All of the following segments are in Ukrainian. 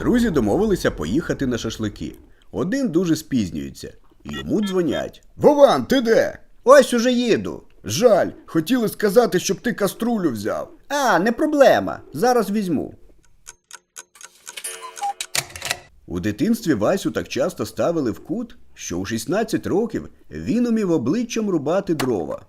Друзі домовилися поїхати на шашлики. Один дуже спізнюється. Йому дзвонять. Вован, ти де? Ось уже їду. Жаль, хотіли сказати, щоб ти каструлю взяв. А, не проблема. Зараз візьму. У дитинстві Васю так часто ставили в кут, що у 16 років він умів обличчям рубати дрова.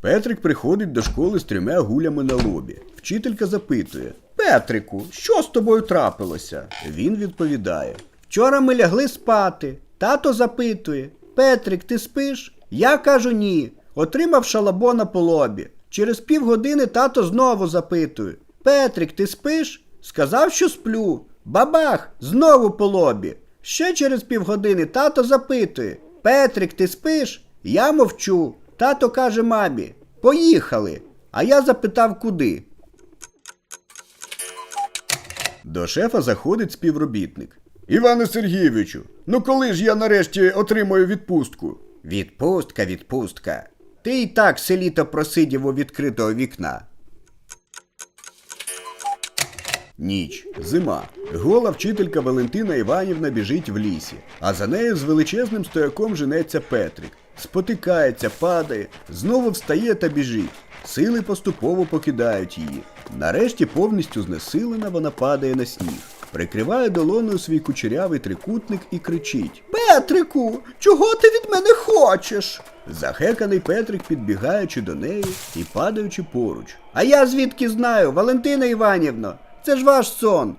Петрик приходить до школи з трьома гулями на лобі. Вчителька запитує: Петрику, що з тобою трапилося? Він відповідає: Вчора ми лягли спати. Тато запитує: Петрик, ти спиш? Я кажу ні. Отримав шалабона по лобі. Через півгодини тато знову запитує: Петрик, ти спиш? Сказав, що сплю. Бабах, знову по лобі. Ще через півгодини тато запитує: Петрик, ти спиш? Я мовчу. Тато каже мамі: Поїхали. А я запитав, куди. До шефа заходить співробітник. Іване Сергійовичу, ну коли ж я нарешті отримаю відпустку? Відпустка, відпустка. Ти і так все літо просидів у відкритого вікна. Ніч, зима. Гола вчителька Валентина Іванівна біжить в лісі, а за нею з величезним стояком женеться Петрик. Спотикається, падає, знову встає та біжить. Сили поступово покидають її. Нарешті повністю знесилена вона падає на сніг. Прикриває долоною свій кучерявий трикутник і кричить: Петрику, чого ти від мене хочеш? Захеканий Петрик, підбігаючи до неї і падаючи поруч. А я звідки знаю, Валентина Іванівна, це ж ваш сон.